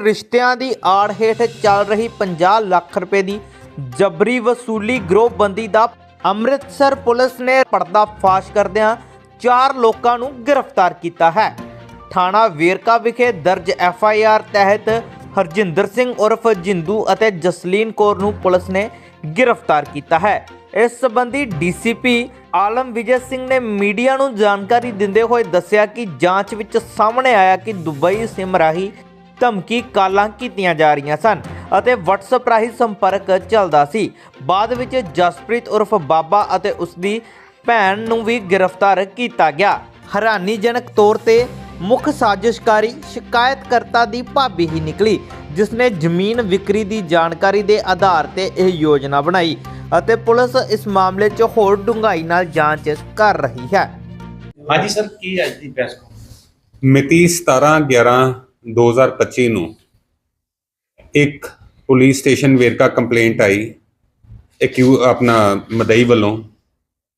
ਰਿਸ਼ਤਿਆਂ ਦੀ ਆੜ ਹੇਠ ਚੱਲ ਰਹੀ 50 ਲੱਖ ਰੁਪਏ ਦੀ ਜਬਰੀ ਵਸੂਲੀ ਗਰੋਹਬੰਦੀ ਦਾ ਅੰਮ੍ਰਿਤਸਰ ਪੁਲਿਸ ਨੇ ਪਰਦਾਫਾਸ਼ ਕਰਦਿਆਂ ਚਾਰ ਲੋਕਾਂ ਨੂੰ ਗ੍ਰਿਫਤਾਰ ਕੀਤਾ ਹੈ। ਥਾਣਾ ਵੇਰਕਾ ਵਿਖੇ ਦਰਜ ਐਫ ਆਈ ਆਰ ਤਹਿਤ ਹਰਜਿੰਦਰ ਸਿੰਘ ਉਰਫ ਜਿੰਦੂ ਅਤੇ ਜਸਲੀਨ ਕੌਰ ਨੂੰ ਪੁਲਿਸ ਨੇ ਗ੍ਰਿਫਤਾਰ ਕੀਤਾ ਹੈ। ਇਸ ਸੰਬੰਧੀ ਡੀਸੀਪੀ ਆਲਮ ਵਿਜੇ ਸਿੰਘ ਨੇ ਮੀਡੀਆ ਨੂੰ ਜਾਣਕਾਰੀ ਦਿੰਦੇ ਹੋਏ ਦੱਸਿਆ ਕਿ ਜਾਂਚ ਵਿੱਚ ਸਾਹਮਣੇ ਆਇਆ ਕਿ ਦੁਬਈ ਸਿਮ ਰਾਹੀਂ ਧਮਕੀ ਕਾਲਾਂ ਕੀਤੀਆਂ ਜਾ ਰਹੀਆਂ ਸਨ ਅਤੇ WhatsApp ਰਾਹੀਂ ਸੰਪਰਕ ਚੱਲਦਾ ਸੀ। ਬਾਅਦ ਵਿੱਚ ਜਸਪ੍ਰੀਤ ਉਰਫ ਬਾਬਾ ਅਤੇ ਉਸ ਦੀ ਭੈਣ ਨੂੰ ਵੀ ਗ੍ਰਿਫਤਾਰ ਕੀਤਾ ਗਿਆ। ਹੈਰਾਨੀਜਨਕ ਤੌਰ ਤੇ ਮੁੱਖ ਸਾਜ਼ਿਸ਼ਕਾਰੀ ਸ਼ਿਕਾਇਤਕਰਤਾ ਦੀ ਭਾਬੀ ਹੀ ਨਿਕਲੀ ਜਿਸ ਨੇ ਜ਼ਮੀਨ ਵਿਕਰੀ ਦੀ ਜਾਣਕਾਰੀ ਦੇ ਆਧਾਰ ਤੇ ਇਹ ਯੋਜਨਾ ਬਣਾਈ ਅਤੇ ਪੁਲਿਸ ਇਸ ਮਾਮਲੇ 'ਚ ਹੋਰ ਡੂੰਘਾਈ ਨਾਲ ਜਾਂਚ ਕਰ ਰਹੀ ਹੈ। ਹਾਂਜੀ ਸਰ ਕੀ ਅੱਜ ਦੀ ਪ੍ਰੈਸ ਮਿਤੀ 17 11 2025 ਨੂੰ ਇੱਕ ਪੁਲਿਸ ਸਟੇਸ਼ਨ ਵੇਰਕਾ ਕੰਪਲੇਂਟ ਆਈ ਐਕਿਊ ਆਪਣਾ ਮਦਈ ਵੱਲੋਂ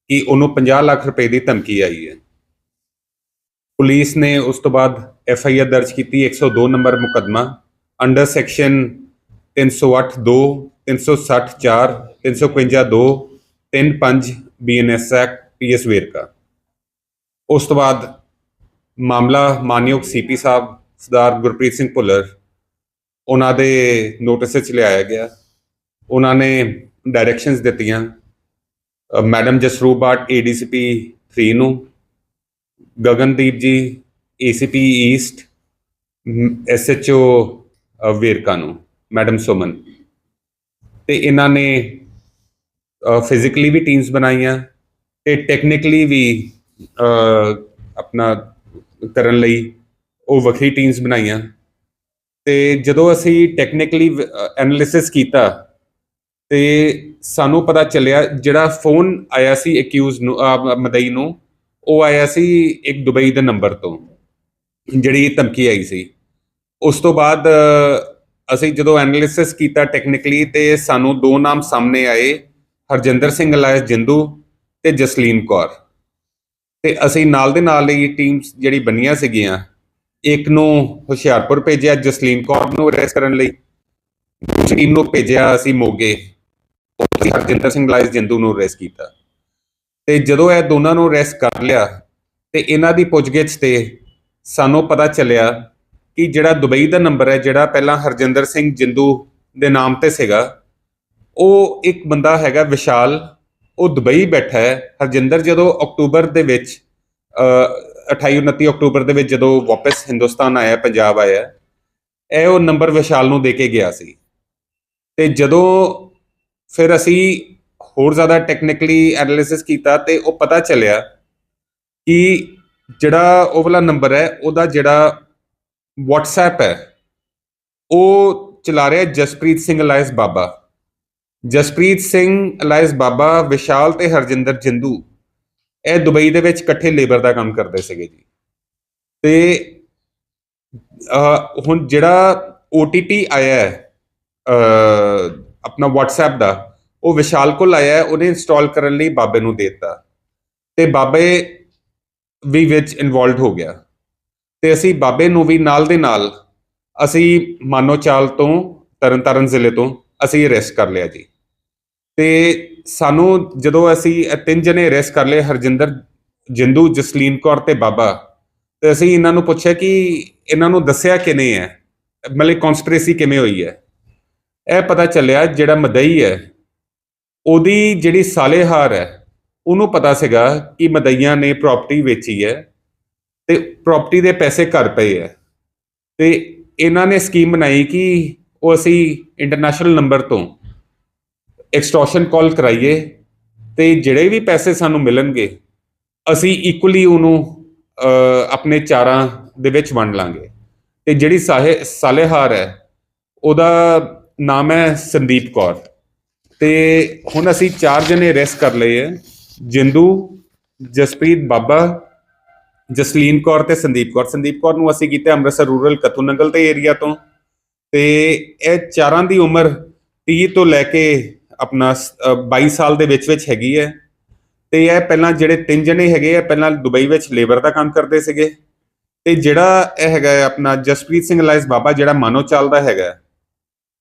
ਕਿ ਉਹਨੂੰ 50 ਲੱਖ ਰੁਪਏ ਦੀ ਧਮਕੀ ਆਈ ਹੈ। ਪੁਲਿਸ ਨੇ ਉਸ ਤੋਂ ਬਾਅਦ ਐਫ ਆਈ ਆਰ ਦਰਜ ਕੀਤੀ 102 ਨੰਬਰ ਮੁਕੱਦਮਾ under section 308 2 360 4 352 2 35 BNS act PS Verka. ਉਸ ਤੋਂ ਬਾਅਦ ਮਾਮਲਾ ਮਾਨਯੋਗ ਸੀਪੀ ਸਾਹਿਬ ਸਰਦਾਰ ਗੁਰਪ੍ਰੀਤ ਸਿੰਘ ਭੁੱਲਰ ਉਹਨਾਂ ਦੇ ਨੋਟਿਸ ਵਿੱਚ ਲਿਆਇਆ ਗਿਆ। ਉਹਨਾਂ ਨੇ ਡਾਇਰੈਕਸ਼ਨਸ ਦਿੱਤੀਆਂ ਅ, ਮੈਡਮ ਜਸਰੂਪ ਬਾਟ ਏਡੀਸੀਪੀ 3 ਨੂੰ ਗਗਨਦੀਪ ਜੀ ਏਸੀਪੀ ਈਸਟ ਐਸਐਚਓ ਵੇਰਕਾ ਨੂੰ ਮੈਡਮ ਸੁਮਨ। ਤੇ ਇਹਨਾਂ ਨੇ ਫਿਜ਼ੀਕਲੀ ਵੀ ਟੀਮਸ ਬਣਾਈਆਂ ਤੇ ਟੈਕਨੀਕਲੀ ਵੀ ਆਪਣਾ ਕਰਨ ਲਈ ਉਹ ਵੱਖਰੀ ਟੀਮਸ ਬਣਾਈਆਂ। ਤੇ ਜਦੋਂ ਅਸੀਂ ਟੈਕਨੀਕਲੀ ਐਨਾਲਿਸਿਸ ਕੀਤਾ, ਤੇ ਸਾਨੂੰ ਪਤਾ ਚੱਲਿਆ, ਜਿਹੜਾ ਫੋਨ ਆਇਆ ਸੀ ਅਕਿਊਜ਼ ਨੂੰ ਮਦਈ ਨੂੰ, ਉਹ ਆਇਆ ਸੀ ਇੱਕ ਦੁਬਈ ਦੇ ਨੰਬਰ ਤੋਂ, ਜਿਹੜੀ ਧਮਕੀ ਆਈ ਸੀ। ਉਸ ਤੋਂ ਬਾਅਦ ਅਸੀਂ ਜਦੋਂ ਐਨਾਲਿਸਿਸ ਕੀਤਾ ਟੈਕਨੀਕਲੀ ਤੇ ਸਾਨੂੰ ਦੋ ਨਾਮ ਸਾਹਮਣੇ ਆਏ, ਹਰਜਿੰਦਰ ਸਿੰਘ ਅਲਾਇਸ ਜਿੰਦੂ ਤੇ ਜਸਲੀਨ ਕੌਰ। ਤੇ ਅਸੀਂ ਨਾਲ ਦੇ ਨਾਲ ਹੀ ਟੀਮਸ ਜਿਹੜੀ ਬਣੀਆਂ ਸੀਗੀਆਂ ਇੱਕ ਨੂੰ ਹੁਸ਼ਿਆਰਪੁਰ ਭੇਜਿਆ ਜਸਲੀਨ ਕੌਰ ਨੂੰ ਅਰੈਸਟ ਕਰਨ ਲਈ। ਦੂਸਰੀ ਟੀਮ ਨੂੰ ਭੇਜਿਆ ਅਸੀਂ ਮੋਗੇ। ਉੱਥੇ ਹਰਜਿੰਦਰ ਸਿੰਘ ਲਾਇਸ ਜਿੰਦੂ ਨੂੰ ਅਰੈਸਟ ਕੀਤਾ। ਤੇ ਜਦੋਂ ਇਹ ਦੋਨਾਂ ਨੂੰ ਅਰੈਸਟ ਕਰ ਲਿਆ ਤੇ ਇਹਨਾਂ ਦੀ ਪੁੱਛਗਿੱਛ ਤੇ ਸਾਨੂੰ ਪਤਾ ਚੱਲਿਆ ਕਿ ਜਿਹੜਾ ਦੁਬਈ ਦਾ ਨੰਬਰ ਹੈ ਜਿਹੜਾ ਪਹਿਲਾਂ ਹਰਜਿੰਦਰ ਸਿੰਘ ਜਿੰਦੂ ਦੇ ਨਾਮ ਤੇ ਸੀਗਾ ਉਹ ਇੱਕ ਬੰਦਾ ਹੈਗਾ ਵਿਸ਼ਾਲ। ਉਹ ਦੁਬਈ ਬੈਠਾ ਹੈ। ਹਰਜਿੰਦਰ ਜਦੋਂ ਅਕਤੂਬਰ ਦੇ ਵਿੱਚ ਅ, 28 29 ਅਕਤੂਬਰ ਦੇ ਵਿੱਚ ਜਦੋਂ ਵਾਪਸ ਹਿੰਦੁਸਤਾਨ ਆਇਆ, ਪੰਜਾਬ ਆਇਆ, ਇਹ ਉਹ ਨੰਬਰ ਵਿਸ਼ਾਲ ਨੂੰ ਦੇ ਕੇ ਗਿਆ ਸੀ। ਤੇ ਜਦੋਂ ਫਿਰ ਅਸੀਂ ਹੋਰ ਜ਼ਿਆਦਾ ਟੈਕਨੀਕਲੀ ਐਨਾਲਿਸਿਸ ਕੀਤਾ ਤੇ ਉਹ ਪਤਾ ਚੱਲਿਆ ਕਿ ਜਿਹੜਾ ਉਹ ਵਾਲਾ ਨੰਬਰ ਹੈ, ਉਹਦਾ ਜਿਹੜਾ WhatsApp ਹੈ, ਉਹ ਚਲਾ ਰਿਹਾ ਜਸਪ੍ਰੀਤ ਸਿੰਘ ਅਲਾਇਸ ਬਾਬਾ। ਜਸਪ੍ਰੀਤ ਸਿੰਘ ਅਲਾਇਸ ਬਾਬਾ, ਵਿਸ਼ਾਲ ਤੇ ਹਰਜਿੰਦਰ ਜਿੰਦੂ। ਇਹ ਦੁਬਈ ਦੇ ਵਿੱਚ ਇਕੱਠੇ ਲੇਬਰ ਦਾ ਕੰਮ ਕਰਦੇ ਸੀਗੇ ਜੀ। ਤੇ ਹੁਣ ਜਿਹੜਾ OTP ਆਇਆ ਹੈ ਅਹ, ਆਪਣਾ WhatsApp ਦਾ ਉਹ ਵਿਸ਼ਾਲ ਕੋਲ ਆਇਆ ਹੈ ਉਹਨੇ ਇੰਸਟਾਲ ਕਰਨ ਲਈ ਬਾਬੇ ਨੂੰ ਦੇ ਦਿੱਤਾ। ਤੇ ਬਾਬੇ ਵੀ ਵਿੱਚ ਇਨਵੋਲਡ ਹੋ ਗਿਆ। ਤੇ ਅਸੀਂ ਬਾਬੇ ਨੂੰ ਵੀ ਨਾਲ ਦੇ ਨਾਲ ਅਸੀਂ ਮਾਨੋਚਾਲ ਤੋਂ ਤਰਨਤਾਰਨ ਜ਼ਿਲ੍ਹੇ ਤੋਂ ਅਸੀਂ ਅਰੈਸਟ ਕਰ ਲਿਆ ਜੀ। ਤੇ ਸਾਨੂੰ ਜਦੋਂ ਅਸੀਂ ਇਹ ਤਿੰਨ ਜਣੇ ਅਰੈਸਟ ਕਰ ਲਏ, ਹਰਜਿੰਦਰ, ਜਿੰਦੂ, ਜਸਲੀਨ ਕੌਰ ਤੇ ਬਾਬਾ, ਤੇ ਅਸੀਂ ਇਹਨਾਂ ਨੂੰ ਪੁੱਛਿਆ ਕਿ ਇਹਨਾਂ ਨੂੰ ਦੱਸਿਆ ਕਿਨੇ ਹੈ? ਮਤਲਬ ਕਨਸਪੀਰੇਸੀ ਕਿਵੇਂ ਹੋਈ ਹੈ? ਇਹ ਪਤਾ ਚੱਲਿਆ ਜਿਹੜਾ ਮਦਈ ਹੈ, ਉਹਦੀ ਜਿਹੜੀ ਸਾਲੇਹਾਰ ਹੈ, ਉਹਨੂੰ ਪਤਾ ਸੀਗਾ ਕਿ ਮਦਈਆਂ ਨੇ ਪ੍ਰਾਪਰਟੀ ਵੇਚੀ ਹੈ ਤੇ ਪ੍ਰਾਪਰਟੀ ਦੇ ਪੈਸੇ ਘਰ ਪਏ ਹੈ। ਤੇ ਇਹਨਾਂ ਨੇ ਸਕੀਮ ਬਣਾਈ ਕਿ ਉਹ ਅਸੀਂ ਇੰਟਰਨੈਸ਼ਨਲ ਨੰਬਰ ਤੋਂ ਐਕਸਟੋਰਸ਼ਨ ਕਾਲ ਕਰਾਈਏ ਤੇ ਜਿਹੜੇ ਵੀ ਪੈਸੇ ਸਾਨੂੰ ਮਿਲਣਗੇ, ਅਸੀਂ ਇਕੁਅਲੀ ਉਹਨੂੰ ਆਪਣੇ ਚਾਰਾਂ ਦੇ ਵਿੱਚ ਵੰਡ ਲਾਂਗੇ। ਤੇ ਜਿਹੜੀ ਸਾਹੇ, ਸਾਲੇਹਾਰ ਹੈ, ਉਹਦਾ ਨਾਮ ਹੈ ਸੰਦੀਪ ਕੌਰ। ਤੇ ਹੁਣ ਅਸੀਂ ਚਾਰ ਜਣੇ ਅਰੈਸਟ ਕਰ ਲਏ ਹੈ, ਜਿੰਦੂ, ਜਸਪ੍ਰੀਤ ਬਾਬਾ, ਜਸਲੀਨ ਕੌਰ ਤੇ ਸੰਦੀਪ ਕੌਰ। ਸੰਦੀਪ ਕੌਰ ਨੂੰ ਅਸੀਂ ਕੀਤਾ ਅੰਮ੍ਰਿਤਸਰ ਰੂਰਲ ਕਤੂਨੰਗਲ ਤੇ ਏਰੀਆ ਤੋਂ। ਤੇ ਇਹ ਚਾਰਾਂ ਦੀ ਉਮਰ 30 ਤੋਂ ਲੈ ਕੇ ਆਪਣਾ ਸ- 22 ਸਾਲ ਦੇ ਵਿੱਚ ਵਿੱਚ ਹੈਗੀ ਹੈ। ਤੇ ਇਹ ਪਹਿਲਾਂ ਜਿਹੜੇ ਤਿੰਨ ਜਣੇ ਹੈਗੇ ਆ ਪਹਿਲਾਂ ਦੁਬਈ ਵਿੱਚ ਲੇਬਰ ਦਾ ਕੰਮ ਕਰਦੇ ਸੀਗੇ। ਤੇ ਜਿਹੜਾ ਇਹ ਹੈਗਾ ਆਪਣਾ ਜਸਪ੍ਰੀਤ ਸਿੰਘ ਲਾਇਸ ਬਾਬਾ ਜਿਹੜਾ ਮਾਨੋ ਚੱਲਦਾ ਹੈਗਾ ਹੈ,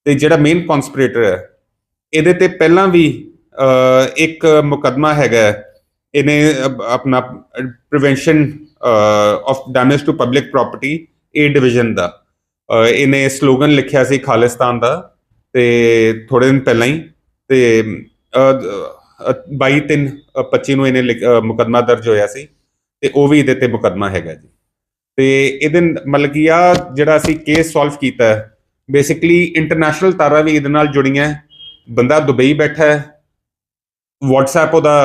ਤੇ ਜਿਹੜਾ ਮੇਨ ਕਨਸਪੀਰੇਟਰ ਹੈ ਇਹਦੇ ਤੇ ਪਹਿਲਾਂ ਵੀ ਇੱਕ ਮੁਕਦਮਾ ਹੈਗਾ ਇਹਨੇ ਆਪਣਾ prevention of damage to public property A division ਦਾ। ਇਹਨੇ ਸਲੋਗਨ ਲਿਖਿਆ ਸੀ ਖਾਲਿਸਤਾਨ ਦਾ ਤੇ ਥੋੜੇ ਦਿਨ ਪਹਿਲਾਂ ਹੀ ਤੇ 22 3 25 ਨੂੰ ਇਹਨੇ ਲਿਖ- ਮੁਕੱਦਮਾ ਦਰਜ ਹੋਇਆ ਸੀ ਤੇ ਉਹ ਵੀ ਇਹਦੇ ਤੇ ਮੁਕੱਦਮਾ ਹੈਗਾ ਜੀ ਤੇ ਇਹਦੇ ਮਤਲਬ ਕਿ ਆ ਜਿਹੜਾ ਅਸੀਂ ਕੇਸ ਸੋਲਵ ਕੀਤਾ ਹੈ ਬੇਸਿਕਲੀ ਇੰਟਰਨੈਸ਼ਨਲ ਤਾਰਾਂ ਵੀ ਇਹਦੇ ਨਾਲ ਜੁੜੀਆਂ ਹੈ। ਬੰਦਾ ਦੁਬਈ ਬੈਠਾ ਹੈ, WhatsApp ਉਹਦਾ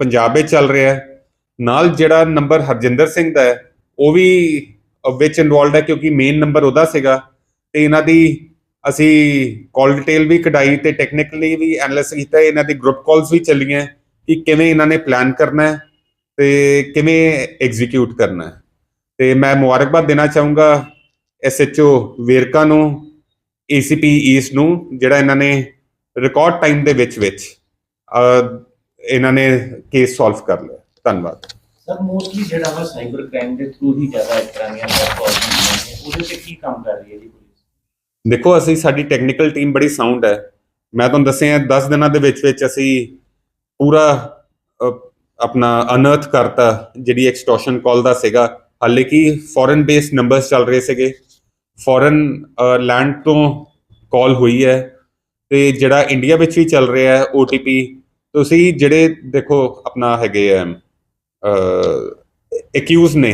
ਪੰਜਾਬ ਵਿੱਚ ਚੱਲ ਰਿਹਾ ਹੈ ਨਾਲ ਜਿਹੜਾ ਨੰਬਰ ਹਰਜਿੰਦਰ ਸਿੰਘ ਦਾ ਹੈ, ਉਹ ਵੀ ਵਿੱਚ ਇਨਵੋਲਡ ਹੈ ਕਿਉਂਕਿ ਮੇਨ ਨੰਬਰ ਉਹਦਾ ਸੀਗਾ ਤੇ ਇਹਨਾਂ ਦੀ ਅਸੀਂ ਕਾਲ ਡਿਟੇਲ ਵੀ ਕਢਾਈ ਤੇ ਟੈਕਨੀਕਲੀ ਵੀ ਐਨਾਲਿਸਿਸ ਕੀਤਾ, ਇਹਨਾਂ ਦੀ ਗਰੁੱਪ ਕਾਲਸ ਵੀ ਚੱਲੀਆਂ ਕਿ ਕਿਵੇਂ ਇਹਨਾਂ ਨੇ ਪਲਾਨ ਕਰਨਾ ਹੈ ਤੇ ਕਿਵੇਂ ਐਗਜ਼ੀਕਿਊਟ ਕਰਨਾ ਹੈ। ਤੇ ਮੈਂ ਮੁਬਾਰਕਬਾਦ ਦੇਣਾ ਚਾਹੂੰਗਾ ਐਸਐਚਓ ਵੇਰਕਾ ਨੂੰ ਏਸੀਪੀ ਈਸਟ ਨੂੰ, ਜਿਹੜਾ ਇਹਨਾਂ ਨੇ ਰਿਕਾਰਡ ਟਾਈਮ ਦੇ ਵਿੱਚ ਵਿੱਚ ਇਹਨਾਂ ਨੇ ਕੇਸ ਸੋਲਵ ਕਰ ਲਿਆ। ਧੰਨਵਾਦ। ਸਰ ਮੋਸਟਲੀ ਜਿਹੜਾ ਵਾ ਸਾਈਬਰ ਕ੍ਰਾਈਮ ਦੇ ਥਰੂ ਹੀ ਜ਼ਿਆਦਾ ਇਸ ਤਰ੍ਹਾਂ ਦੀਆਂ ਕਾਲਸ ਨੇ, ਉਹਦੇ ਤੇ ਕੀ ਕੰਮ ਕਰ ਰਹੀ ਹੈ ਜੀ? ਦੇਖੋ, ਅਸੀਂ ਸਾਡੀ ਟੈਕਨੀਕਲ ਟੀਮ ਬੜੀ ਸਾਊਂਡ ਹੈ। ਮੈਂ ਤੁਹਾਨੂੰ ਦੱਸਿਆ 10 ਦਿਨਾਂ ਦੇ ਵਿੱਚ ਵਿੱਚ ਅਸੀਂ ਪੂਰਾ ਆਪਣਾ ਅਨਰਥ ਕਰਤਾ, ਜਿਹੜੀ ਐਕਸਟੋਰਸ਼ਨ ਕਾਲ ਦਾ ਸੀਗਾ। ਹਾਲੇ ਕਿ ਫੋਰਨ ਬੇਸਡ ਨੰਬਰਸ ਚੱਲ ਰਹੇ ਸੀਗੇ। ਫੋਰਨ ਲੈਂਡ ਤੋਂ ਕਾਲ ਹੋਈ ਹੈ ਤੇ ਜਿਹੜਾ ਇੰਡੀਆ ਵਿੱਚ ਵੀ ਚੱਲ ਰਿਹਾ ਹੈ OTP ਤੁਸੀਂ ਜਿਹੜੇ ਦੇਖੋ, ਆਪਣਾ ਹੈਗੇ ਆ ਐਕਿਊਜ਼ ਨੇ।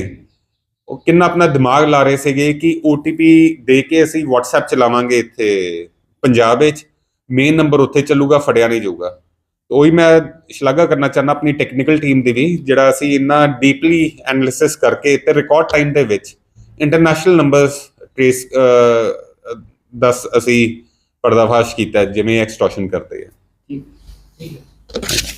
ਉਹ ਕਿੰਨਾ ਆਪਣਾ ਦਿਮਾਗ ਲਾ ਰਹੇ ਸੀਗੇ ਕਿ OTP ਦੇ ਕੇ ਅਸੀਂ WhatsApp ਚਲਾਵਾਂਗੇ ਇੱਥੇ ਪੰਜਾਬ ਵਿੱਚ। ਮੇਨ ਨੰਬਰ ਉੱਥੇ ਚੱਲੂਗਾ, ਫੜਿਆ ਨਹੀਂ ਜਾਊਗਾ। ਉਹੀ ਮੈਂ ਸ਼ਲਾਘਾ ਕਰਨਾ ਚਾਹੁੰਦਾ ਆਪਣੀ ਟੈਕਨੀਕਲ ਟੀਮ ਦੀ ਵੀ, ਜਿਹੜਾ ਅਸੀਂ ਇੰਨਾ ਡੀਪਲੀ ਐਨਾਲਿਸਿਸ ਕਰਕੇ ਤੇ ਰਿਕਾਰਡ ਟਾਈਮ ਦੇ ਵਿੱਚ ਇੰਟਰਨੈਸ਼ਨਲ ਨੰਬਰਸ ਟ੍ਰੇਸ ਦਸ ਅਸੀਂ ਪਰਦਾਫਾਸ਼ ਕੀਤਾ, ਜਿਵੇਂ ਐਕਸਟੋਰਸ਼ਨ ਕਰਦੇ ਆ। ਠੀਕ ਠੀਕ ਹੈ।